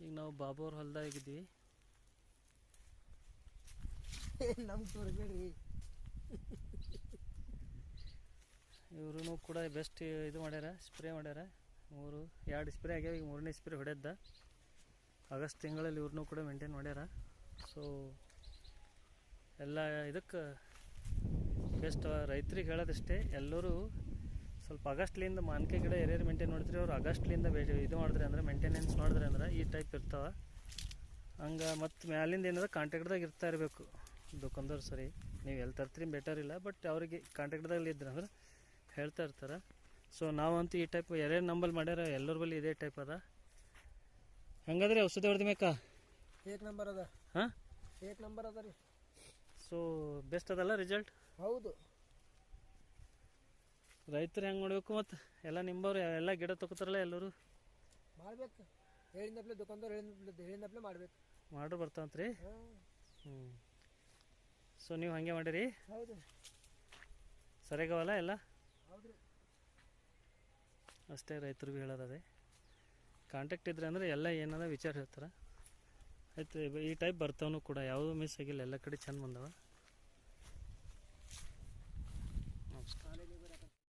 ಈಗ ನಾವು ಬಾಬು ಅವ್ರ ಹೊಲ್ದಾಗಿದ್ವಿ ನಮ್ಗೆ ತೋರಿಸ್ಬೇಡ್ರಿ ಇವರು ಕೂಡ ಬೆಸ್ಟ್ ಇದು ಮಾಡ್ಯಾರ ಸ್ಪ್ರೇ ಮಾಡ್ಯಾರ. ಮೂರು ಎರಡು ಸ್ಪ್ರೇ ಆಗ್ಯಾವ ಈಗ ಮೂರನೇ ಸ್ಪ್ರೇ ಹೊಡೆದ್ದ ಆಗಸ್ಟ್ ತಿಂಗಳಲ್ಲಿ ಇವ್ರನ್ನೂ ಕೂಡ ಮೇಂಟೈನ್ ಮಾಡ್ಯಾರ. ಸೊ ಎಲ್ಲ ಇದಕ್ಕೆ ಬೆಸ್ಟ್ ರೈತರಿಗೆ ಹೇಳೋದಷ್ಟೇ ಎಲ್ಲರೂ ಸ್ವಲ್ಪ ಅಗಸ್ಟ್ಲಿಂದ ಮಾನ್ಕೆ ಗಿಡ ಎರೇರು ಮೇಂಟೈನ್ ಮಾಡಿದ್ರಿ ಅವ್ರು ಅಗಸ್ಟ್ಲಿಂದ ಇದು ಮಾಡಿದ್ರೆ ಅಂದ್ರೆ ಮೇಂಟೆನೆನ್ಸ್ ಮಾಡಿದ್ರಿ ಅಂದ್ರೆ ಈ ಟೈಪ್ ಇರ್ತಾವೆ. ಹಂಗೆ ಮತ್ತು ಮ್ಯಾಲಿಂದ ಏನಾದ್ರು ಕಾಂಟ್ಯಾಕ್ಟ್ದಾಗ ಇರ್ತಾ ಇರಬೇಕು. ದುಕಾನ್ದವ್ರು ಸರಿ ನೀವು ಎಲ್ಲಿ ತರ್ತೀರಿ ಬೆಟರ್ ಇಲ್ಲ ಬಟ್ ಅವರಿಗೆ ಕಾಂಟ್ಯಾಕ್ಟ್ದಾಗ ಇದ್ರೆ ಅಂದ್ರೆ ಹೇಳ್ತಾ ಇರ್ತಾರೆ. ಸೊ ನಾವಂತೂ ಈ ಟೈಪ್ ಎರೆ ನಂಬಲ್ ಮಾಡ್ಯಾರ ಎಲ್ಲರ ಬಳಿ ಇದೇ ಟೈಪ್ ಅದ. ಹಂಗಾದ್ರೆ ಔಷಧಿ ಹೊಡೆದ ಮೇಕ? ಏಕ್ ನಂಬರ್ ಅದ. ಹಾಂ? ಏಕ್ ನಂಬರ್ ಅದ ರೀ. ಸೊ ಬೆಸ್ಟ್ ಅದಲ್ಲ ರಿಸಲ್ಟ್ ಹೌದು. ರೈತರು ಹೆಂಗೆ ಮಾಡಬೇಕು ಮತ್ತು? ಎಲ್ಲ ನಿಂಬವ್ರು ಎಲ್ಲ ಗಿಡ ತಗೋತಾರಲ್ಲ ಎಲ್ಲರೂ? ಮಾಡ್ಬೇಕು. ಹೇಳಿದಪ್ಲೆ ದುಕಾನ್ದವ್ರು ಹೇಳಿದ ಹೇಳಿದಪ್ಲೆ ಮಾಡ್ಬೇಕು. ಮಾಡ್ರು ಬರ್ತಾವಂತ್ರಿ? ಹ್ಮ್. ಹ್ಞೂ ಸೊ ನೀವು ಹಾಗೆ ಮಾಡಿರಿ? ಹೌದು. ಸರಿಯಾಗವಲ್ಲ ಎಲ್ಲ? ಹೌದು ಅಷ್ಟೇ ರೈತರಿಗೂ ಹೇಳೋದದೆ ಕಾಂಟ್ಯಾಕ್ಟ್ ಇದ್ರೆ ಅಂದ್ರೆ ಎಲ್ಲ ಏನದ ವಿಚಾರ ಹೇಳ್ತಾರೆ. ಆಯ್ತು ಈ ಟೈಪ್ ಬರ್ತಾವನು ಕೂಡ ಯಾವುದೂ ಮಿಸ್ ಆಗಿಲ್ಲ ಎಲ್ಲ ಕಡೆ ಚಂದ ಬಂದವ.